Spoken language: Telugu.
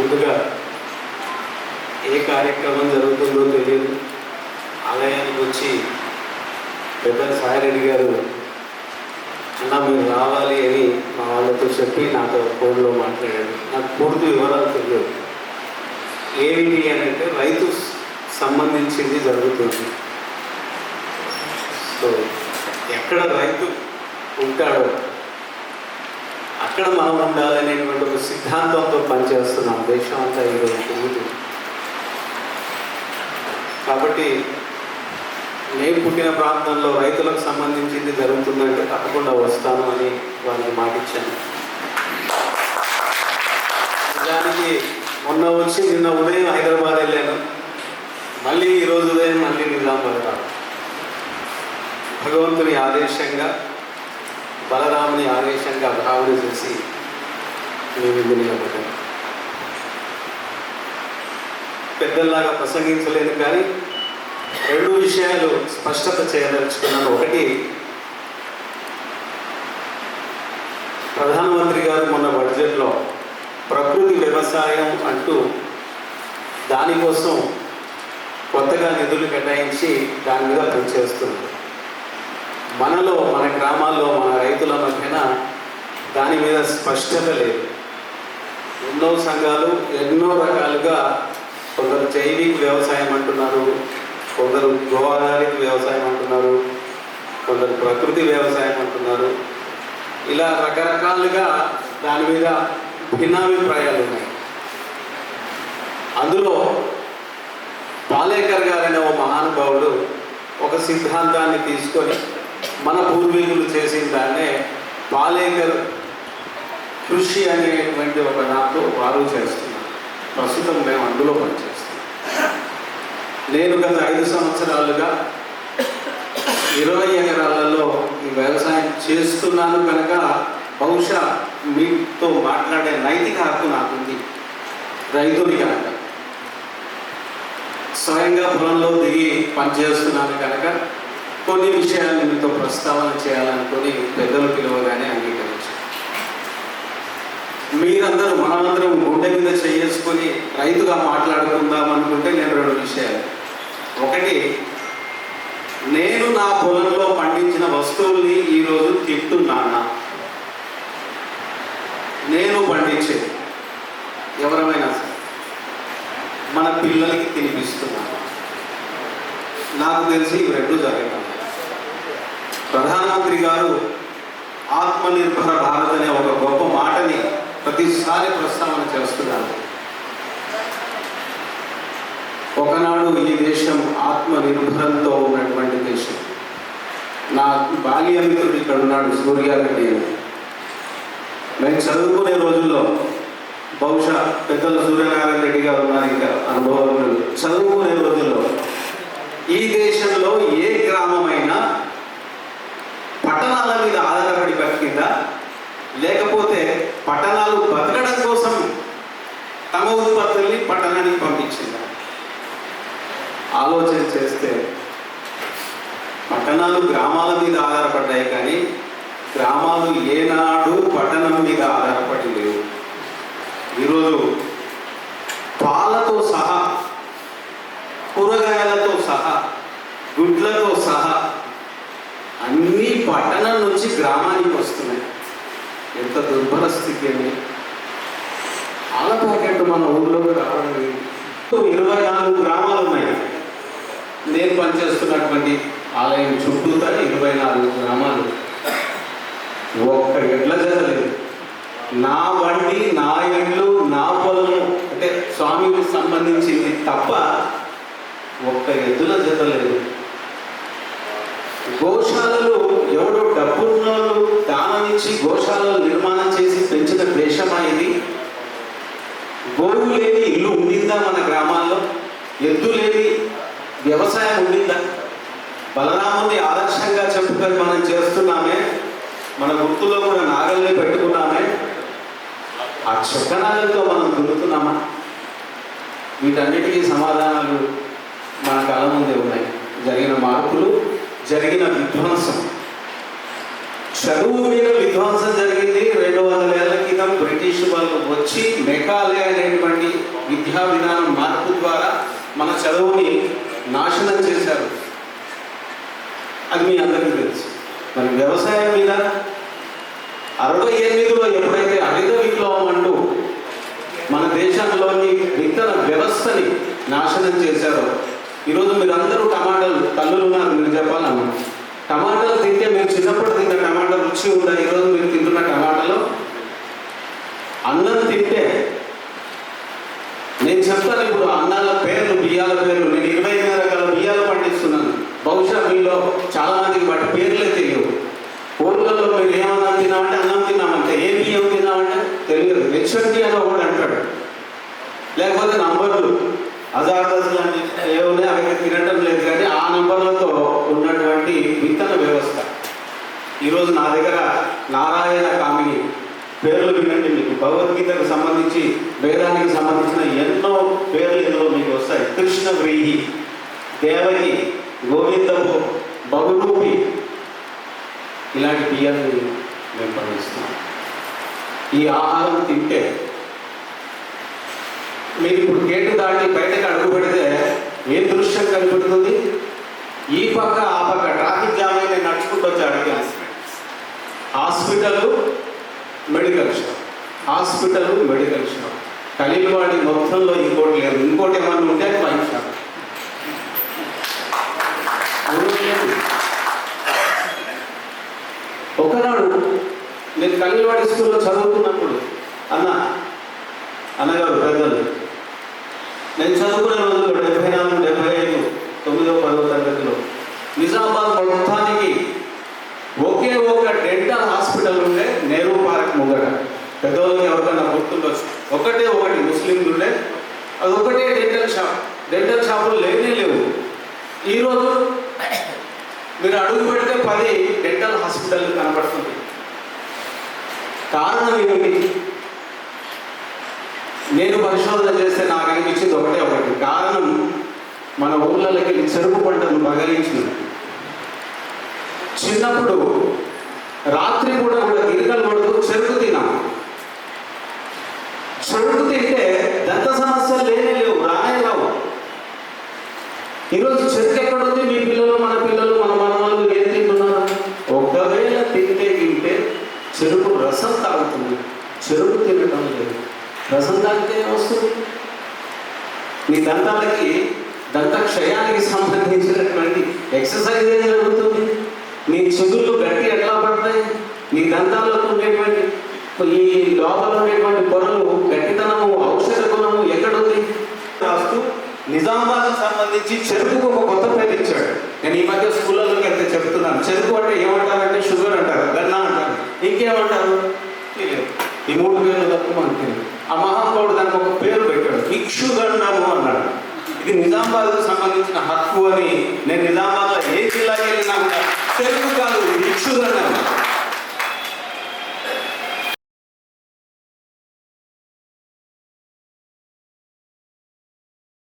ముందుగా ఏ కార్యక్రమం జరుగుతుందో తెలియదు. ఆలయానికి వచ్చి పెద్ద సాయిరెడ్డి గారు అన్న మీరు రావాలి అని మా వాళ్ళతో చెప్పి నాతో ఫోన్లో మాట్లాడాడు నాకు పూర్తి వివరాలు తెలియదు. ఏమిటి అని అంటే రైతు సంబంధించింది జరుగుతుంది. సో ఎక్కడ రైతు ఉంటాడో అక్కడ మనం ఉండాలనేటువంటి ఒక సిద్ధాంతంతో పనిచేస్తున్నాం దేశం అంతా ఈరోజు తిరుగుతుంది కాబట్టి నేను పుట్టిన ప్రాంతంలో రైతులకు సంబంధించింది జరుగుతుందంటే తప్పకుండా వస్తాను అని వారికి మాటిచ్చాను. నిజానికి మొన్న వచ్చి నిన్న ఉదయం హైదరాబాద్ వెళ్ళాను. మళ్ళీ ఈరోజు ఉదయం మళ్ళీ నిజామాబాద్ రాను. భగవంతుని ఆదేశంగా బలరాముని ఆవేశంగా భావన చేసి మేము ఇందు పెద్దల్లాగా ప్రసంగించలేదు కానీ రెండు విషయాలు స్పష్టత చేయదలుచుకున్నాను. ఒకటి ప్రధానమంత్రి గారు మొన్న బడ్జెట్లో ప్రకృతి వ్యవసాయం అంటూ దానికోసం కొత్తగా నిధులు కేటాయించి దాని మీద పనిచేస్తున్నారు. మనలో మన గ్రామాల్లో మన రైతుల మధ్యన దాని మీద స్పష్టత లేదు. ఎన్నో సంఘాలు ఎన్నో రకాలుగా కొందరు జైవిక వ్యవసాయం అంటున్నారు కొందరు గో ఆధారిత వ్యవసాయం అంటున్నారు కొందరు ప్రకృతి వ్యవసాయం అంటున్నారు. ఇలా రకరకాలుగా దాని మీద భిన్నాభిప్రాయాలు ఉన్నాయి. అందులో పాలేకర్ గారైన ఓ మహానుభావుడు ఒక సిద్ధాంతాన్ని తీసుకొని మన పూర్వీకులు చేసిన దాన్నే పాలేకర్ కృషి అనేటువంటి ఒక దాంతో వారు చేస్తున్నారు. ప్రస్తుతం మేము అందులో పనిచేస్తున్నాం. నేను గత ఐదు సంవత్సరాలుగా ఇరవై ఎకరాలలో ఈ వ్యవసాయం చేస్తున్నాను కనుక బహుశా మీతో మాట్లాడే నైతిక హక్కు నాకుంది. రైతుని కనుక. స్వయంగా పొలంలో దిగి పనిచేస్తున్నాను కనుక కొన్ని విషయాలు మీతో ప్రస్తావన చేయాలనుకొని పెద్దలు పిలవగానే అంగీకరించాను మీరందరూ మనమందరం గుండె మీద చేసుకొని రైతుగా మాట్లాడుకుందాం అనుకుంటే నేను రెండు విషయాలు. ఒకటి నేను నా పొలంలో పండించిన వస్తువుల్ని ఈరోజు తింటున్నానా? నేను పండించేది ఎవరమైనా సరే మన పిల్లలకి తినిపిస్తున్నాను నాకు తెలిసి ఇవి రెండు జరగడం ప్రధానమంత్రి గారు ఆత్మనిర్భర భారత్ అనే ఒక గొప్ప మాటని ప్రతిసారి ప్రస్తావన చేస్తున్నారు. ఒకనాడు ఈ దేశం ఆత్మనిర్భరంతో ఉన్నటువంటి దేశం. నా బాల్య మిత్రుడు ఇక్కడ ఉన్నాడు సూర్యారెడ్డి అని. మేము చదువుకునే రోజుల్లో బహుశా పెద్దల సూర్యనారాయణ రెడ్డి గారు ఉన్నారు ఇంకా అనుభవం చదువుకునే రోజుల్లో ఈ దేశంలో ఏ గ్రామమైనా మీద ఆధారపడి బతికిందా? లేకపోతే పట్టణాలు బతకడం కోసం తమ ఉత్పత్తుల్ని పట్టణానికి పంపించిందా? ఆలోచన చేస్తే పట్టణాలు గ్రామాల మీద ఆధారపడ్డాయి కానీ గ్రామాలు ఏనా నుంచి గ్రామానికి వస్తున్నాయి. ఎంత దుర్బల స్థితి అని పాల ప్యాకెట్ మన ఊర్లోకి రావడం ఇరవై నాలుగు గ్రామాలు ఉన్నాయి. నేను పనిచేస్తున్నటువంటి ఆలయం చుట్టూతా ఇరవై నాలుగు గ్రామాలు. ఒక్క ఎడ్ల జత నా వండి నా ఇండ్లు నా పొలము అంటే స్వామికి సంబంధించింది తప్ప ఒక్క ఎద్దుల జత లేదు. గోశాలలో ఎవడో డబ్బున్నోళ్ళు దానం ఇచ్చి గోశాలలు నిర్మాణం చేసి పెంచిన దేశమా ఇది? గోవు లేని ఇల్లు ఉండిందా మన గ్రామాల్లో? ఎద్దు లేని వ్యవసాయం ఉండిందా? బలరాముని ఆదర్శంగా చెప్పుకొని మనం చేస్తున్నామే మన గుర్తులో కూడా నాగల్ని పెట్టుకున్నామే. ఆ చక్కనాలతో మనం దున్నుతున్నామా? వీటన్నిటికీ సమాధానాలు మన కళ ముందే ఉన్నాయి. జరిగిన మార్పులు జరిగిన విధ్వంసం. చదువు మీద విధ్వంసం జరిగింది. రెండు వందల ఏళ్ళ క్రితం బ్రిటిష్ వాళ్ళు వచ్చి మెకాలే అనేటువంటి విద్యా విధానం మార్పు ద్వారా మన చదువుని నాశనం చేశారు. అది మీ అందరికీ తెలుసు. మరి వ్యవసాయం మీద అరవై ఎనిమిదిలో ఎప్పుడైతే హరిత విప్లవం అంటూ మన దేశంలోని విత్తన వ్యవస్థని నాశనం చేశారో ఈరోజు మీరందరూ టమాటాలు తల్లులు ఉన్నారు మీరు చెప్పాలన్నా టమాటాలు తింటే మీరు చిన్నప్పుడు తిన్న టమాటా రుచి ఉందా ఈరోజు మీరు తింటున్న టమాటాలో అన్నం తింటే నేను చెప్తాను ఇప్పుడు అన్నాల పేర్లు బియ్యాల పేర్లు నేను ఇరవై ఎనిమిది రకాల బియ్యాలు పండిస్తున్నాను బహుశా మీలో చాలా మందికి వాటి పేర్లే తెలియవు ఊర్లలో మీరు ఏమన్నా తిన్నామంటే అన్నం తిన్నామంటే ఏం బియ్యం తిన్నామంటే తెలియదు హెచ్ఎండి అని ఒకడు అంటాడు లేకపోతే నంబర్లు అజార్దస్ లాంటి ఏమున్నాయి అవి తినటం లేదు కానీ ఆ నంబర్లతో ఉన్నటువంటి విత్తన వ్యవస్థ ఈరోజు నా దగ్గర నారాయణ కామిని పేర్లు వినండి మీకు. భగవద్గీతకు సంబంధించి వేదానికి సంబంధించిన ఎన్నో పేర్లు ఇందులో మీకు వస్తాయి. కృష్ణ వ్రీహి దేవకి గోవిందము బహురూపి. ఇలాంటి బియ్యాన్ని మేము పండిస్తున్నాం ఈ ఆహారం తింటే మీరు ఇప్పుడు గేటు దాటి బయటకు అడుగు పెడితే ఏ దృశ్యం కనిపెడుతుంది? ఈ పక్క ఆ పక్క ట్రాఫిక్ జామ్ అయి నేను నడుచుకుంటూ వచ్చి అడిగాను hospital medical shop hospital medical shop కలిగివాడి మొత్తంలో ఇంకోటి లేదు. ఇంకోటి ఏమన్నా ఉంటే అది వైన్ షాప్ ఒకనాడు నేను కలిగివాడి స్కూల్లో చదువుకున్నప్పుడు అన్న అన్నగారు పెద్దలు నేను చదువుకునే రోజుల్లో డెబ్బై నాలుగు డెబ్బై ఐదు తొమ్మిదో పదో తరగతిలో నిజామాబాద్ మొత్తానికి ఒకే ఒక డెంటల్ హాస్పిటల్ ఉండే నెహ్రూ పార్క్ ముంగట పెద్దవాళ్ళని ఎవరికన్నా గుర్తుండొచ్చు. ఒకటే ఒకటి ముస్లింలు ఉండే అది ఒకటే డెంటల్ షాప్ డెంటల్ షాపులు లేనే లేవు. ఈరోజు మీరు అడుగు పెడితే పది డెంటల్ హాస్పిటల్ కనబడుతుంది కారణం ఏమిటి? నేను పరిశోధన చేస్తే నాకు అనిపించింది ఒకటే ఒకటి. కారణం మన ఊళ్ళకి చెరుకు పంటను మగలించింది చిన్నప్పుడు రాత్రి కూడా కూడా గిరికలు చెరుకు తినాం చెరుకు తింటే దంత సమస్యలు లేనే లేవు రానే రావు. ఈరోజు చెరుకు ఎక్కడుంది? మీ పిల్లలు మన పిల్లలు మన మనవాళ్ళు ఏం తింటున్నారు? ఒకవేళ తింటే తింటే చెరుకు రసం తాగుతుంది. చెరుకు తినటం లేదు. రసం తాగితే ఏమొస్తుంది మీ దంతాలకి దంత క్షయానికి సంబంధించినటువంటి ఎక్సర్సైజ్ ఏం జరుగుతుంది? నీ చెవులు గట్టి ఎట్లా పడతాయి? నీ దంతాల్లో ఉండేటువంటి ఈ లోపల ఉండేటువంటి పొరలు గట్టితనము ఔషధ గుణము ఎక్కడుంది? రాస్తూ నిజామాబాద్ సంబంధించి చెరుకుకు ఒక కొత్త పేరు ఇచ్చాడు. నేను ఈ మధ్య స్కూళ్ళలోకి వెళ్తే చెప్తున్నాను. చెరుకు అంటే ఏమంటారంటే షుగర్ అంటారు గన్నా అంటారు. ఇంకేమంటారు? ఈ మూడు పేర్లు తప్ప మనకు తెలియదు. ఆ మహానుభావుడు దానికి ఒక పేరు పెట్టాడు. ఇక్షుగండము అన్నాడు. ఇది నిజామాబాద్కు సంబంధించిన హక్కు అని నేను నిజామాబాద్లో ఏ జిల్లాకి వెళ్ళినా కూడా తెలుగు కాదు ఇక్షు ఇక్షుగండము